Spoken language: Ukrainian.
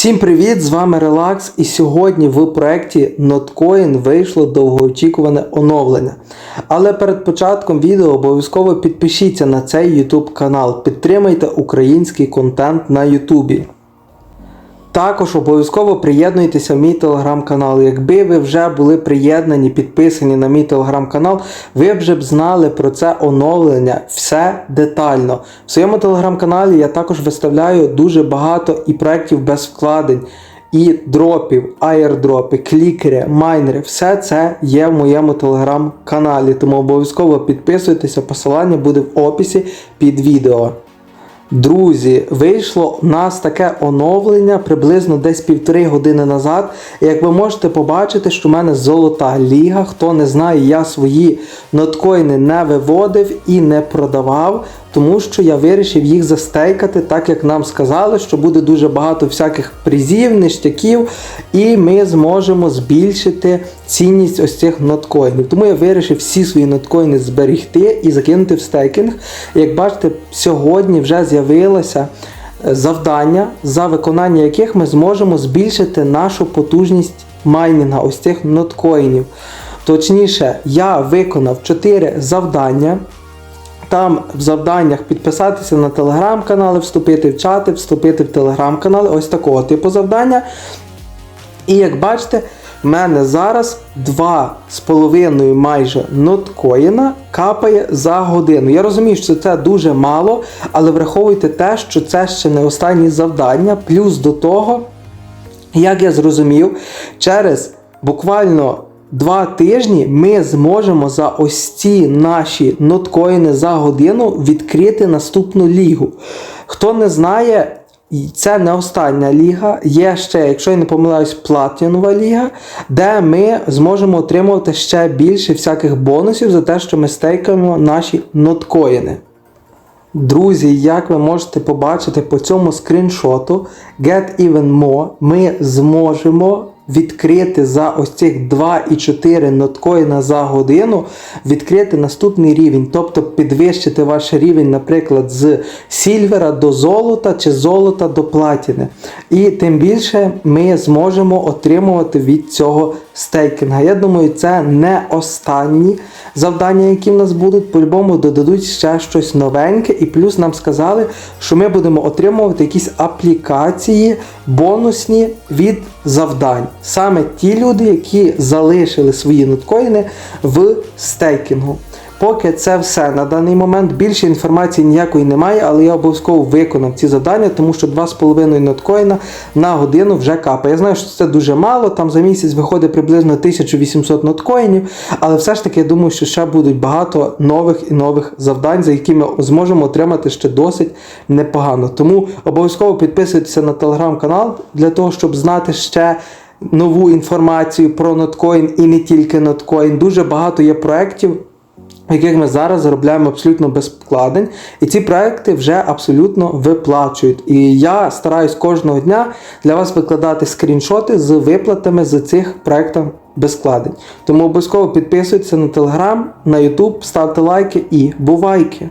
Всім привіт! З вами Relax і сьогодні в проєкті Notcoin вийшло довгоочікуване оновлення. Але перед початком відео обов'язково підпишіться на цей YouTube канал, підтримайте український контент на YouTube. Також обов'язково приєднуйтеся в мій телеграм-канал. Якби ви вже були приєднані, підписані на мій телеграм-канал, ви вже б знали про це оновлення все детально. В своєму телеграм-каналі я також виставляю дуже багато і проєктів без вкладень, і дропів, аєрдропи, клікери, майнери. Все це є в моєму телеграм-каналі. Тому обов'язково підписуйтеся, посилання буде в описі під відео. Друзі, вийшло у нас таке оновлення приблизно десь півтори години назад. Як ви можете побачити, що в мене золота ліга. Хто не знає, я свої ноткоїни не виводив і не продавав, тому що я вирішив їх застейкати, так як нам сказали, що буде дуже багато всяких призів, ништяків, і ми зможемо збільшити цінність ось цих ноткоїнів. Тому я вирішив всі свої ноткоїни зберегти і закинути в стейкінг. Як бачите, сьогодні вже з'явилося е, завдання, за виконання яких ми зможемо збільшити нашу потужність майнінга ось цих ноткоїнів. Точніше, я виконав 4 завдання. Там в завданнях підписатися на телеграм-канали, вступити в чати, вступити в телеграм-канали, ось такого типу завдання. І як бачите, в мене зараз 2,5 майже ноткоїна капає за годину. Я розумію, що це дуже мало, але враховуйте те, що це ще не останні завдання. Плюс до того, як я зрозумів, через буквально Два тижні ми зможемо за ось ці наші ноткоїни за годину відкрити наступну лігу. Хто не знає, це не остання ліга. Є ще, якщо я не помиляюсь, платінова ліга, де ми зможемо отримувати ще більше всяких бонусів за те, що ми стейкаємо наші ноткоїни. Друзі, як ви можете побачити по цьому скріншоту, Get Even More ми зможемо відкрити за ось цих 2,4 ноткоїна за годину, відкрити наступний рівень, тобто підвищити ваш рівень, наприклад, з сільвера до золота чи золота до платіни. І тим більше ми зможемо отримувати від цього стейкінга. Я думаю, це не останні завдання, які в нас будуть. По-любому додадуть ще щось новеньке, і плюс нам сказали, що ми будемо отримувати якісь аплікації бонусні від завдань. Саме ті люди, які залишили свої ноткоїни в стейкінгу. Поки це все на даний момент. Більше інформації ніякої немає, але я обов'язково виконав ці завдання, тому що 2,5 ноткоїна на годину вже капає. Я знаю, що це дуже мало, там за місяць виходить приблизно 1800 ноткоїнів, але все ж таки я думаю, що ще будуть багато нових і нових завдань, за які ми зможемо отримати ще досить непогано. Тому обов'язково підписуйтеся на телеграм-канал для того, щоб знати ще. Нову інформацію про ноткоін і не тільки ноткоін. Дуже багато є проєктів яких ми зараз заробляємо абсолютно без вкладень, і ці проекти вже абсолютно виплачують. І я стараюсь кожного дня для вас викладати скріншоти з виплатами з цих проєктів без вкладень. Тому обов'язково підписуйтесь на телеграм, на ютуб, ставте лайки і бувайки!